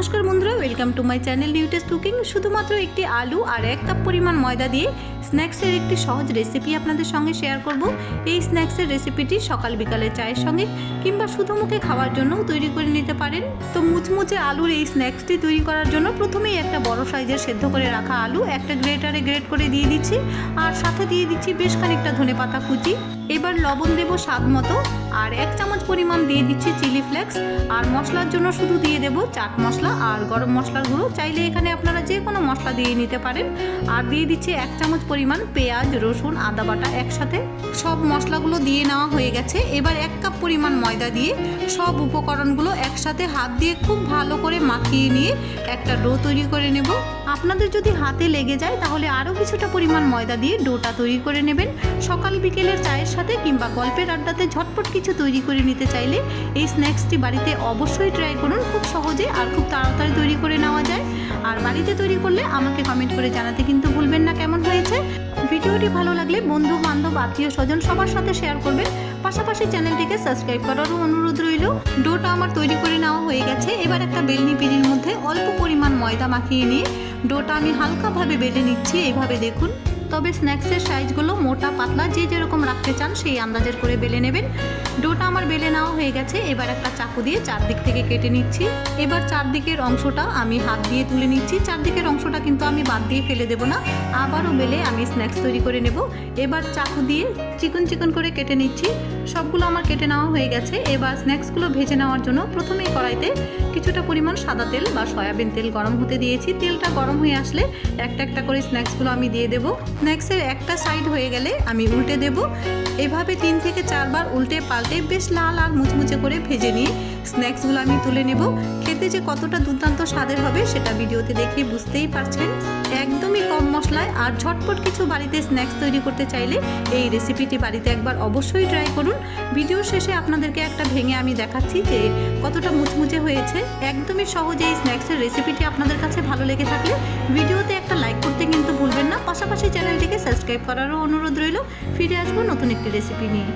নমস্কার বন্ধুরা welcome to my channel নিউটেস কুকিং শুধুমাত্র একটি আলু আর এক কাপ পরিমাণ ময়দা দিয়ে স্ন্যাক্সের একটি সহজ রেসিপি আপনাদের সঙ্গে শেয়ার করব। এই স্ন্যাক্সের রেসিপিটি সকাল বিকালে চায়ের সঙ্গে কিংবা শুধু মুখে খাওয়ার জন্যও তৈরি করে নিতে পারেন। তো মুচমুচে আলুর এই স্ন্যাক্সটি তৈরি করার জন্য প্রথমেই একটা বড় সাইজের সেদ্ধ করে রাখা আলু একটা গ্রেটারে গ্রেট করে দিয়ে দিচ্ছি। আর সাথে দিয়ে দিচ্ছি বেশ খানিকটা ধনে পাতা কুচি। এবার লবণ দেবো স্বাদ মতো। আর এক চামচ পরিমাণ দিয়ে দিচ্ছি চিলি ফ্লেক্স আর মশলার জন্য শুধু দিয়ে দেব চাট মশলা আর গরম মশলার গুঁড়ো। চাইলে এখানে আপনারা যে কোনো মশলা দিয়ে নিতে পারেন। আর দিয়ে দিচ্ছে এক চামচ পরিমাণ পেঁয়াজ, রসুন, আদা বাটা একসাথে। সব মশলাগুলো দিয়ে নেওয়া হয়ে গেছে। এবার এক কাপ পরিমাণ ময়দা দিয়ে সব উপকরণগুলো একসাথে হাত দিয়ে খুব ভালো করে মাখিয়ে নিয়ে একটা ডো তৈরি করে নেব। আপনাদের যদি হাতে লেগে যায়, তাহলে আরও কিছুটা পরিমাণ ময়দা দিয়ে ডোটা তৈরি করে নেবেন। সকাল বিকেলের চায়ের সাথে কিংবা গল্পের আড্ডাতে ঝটপট কিছু তৈরি করে নিতে চাইলে এই স্ন্যাক্সটি বাড়িতে অবশ্যই ট্রাই করুন। খুব সহজে আর খুব তাড়াতাড়ি তৈরি করে নেওয়া যায়। আর বাড়িতে তৈরি করলে আমাকে কমেন্ট করে জানাতে কিন্তু ভুলবেন না কেমন হয়েছে। ভিডিওটি ভালো লাগলে বন্ধু বান্ধব আত্মীয় স্বজন সবার সাথে শেয়ার করবেন। পাশাপাশি চ্যানেলটিকে সাবস্ক্রাইব করারও অনুরোধ রইল। ডোটা আমার তৈরি করে হয়ে গেছে। এবার একটা বেলনি পিঁড়ির মধ্যে অল্প পরিমাণ ময়দা মাখিয়ে নিয়ে ডোটা আমি হালকাভাবে বেটে নিচ্ছি। এইভাবে দেখুন। তবে স্ন্যাক্সের সাইজগুলো মোটা, পাতলা, যে যেরকম রাখতে চান সেই আন্দাজের করে বেলে নেবেন। ডোটা আমার বেলে নেওয়া হয়ে গেছে, এবার একটা চাকু দিয়ে চারদিক থেকে কেটে নিচ্ছি। এবার চারদিকের অংশটা আমি হাত দিয়ে তুলে নিচ্ছি। চারদিকের অংশটা কিন্তু আমি বাদ দিয়ে ফেলে দেবো না, আবারও বেলে আমি স্ন্যাক্স তৈরি করে নেব। এবার চাকু দিয়ে চিকন চিকন করে কেটে নিচ্ছি। সবগুলো আমার কেটে নেওয়া হয়ে গেছে। এবার স্ন্যাক্সগুলো ভেজে নেওয়ার জন্য প্রথমেই কড়াইতে কিছুটা পরিমাণ সাদা তেল বা সয়াবিন তেল গরম হতে দিয়েছি। তেলটা গরম হয়ে আসলে একটা একটা করে স্ন্যাক্সগুলো আমি দিয়ে দেবো। স্ন্যাক্সের একটা সাইড হয়ে গেলে আমি উল্টে দেব। এভাবে তিন থেকে চারবার উল্টে পাল্টে বেশ লাল আর মুচমুচে করে ভেজে নিয়ে স্ন্যাক্সগুলো আমি তুলে নেব। খেতে যে কতটা দুর্দান্ত স্বাদের হবে সেটা ভিডিওতে দেখে বুঝতেই পারছেন। একদমই কম মশলায় আর ঝটপট কিছু বাড়িতে স্ন্যাক্স তৈরি করতে চাইলে এই রেসিপিটি বাড়িতে একবার অবশ্যই ট্রাই করুন। ভিডিও শেষে আপনাদেরকে একটা ভেঙে আমি দেখাচ্ছি যে কতটা মুচমুচে হয়েছে। একদমই সহজে এই স্ন্যাক্সের রেসিপিটি আপনাদের কাছে ভালো লেগে থাকলে ভিডিওতে একটা লাইক করতে কিন্তু পাশাপাশি চ্যানেলটিকে সাবস্ক্রাইব করারও অনুরোধ রইল। ফিরে আসব নতুন একটি রেসিপি নিয়ে।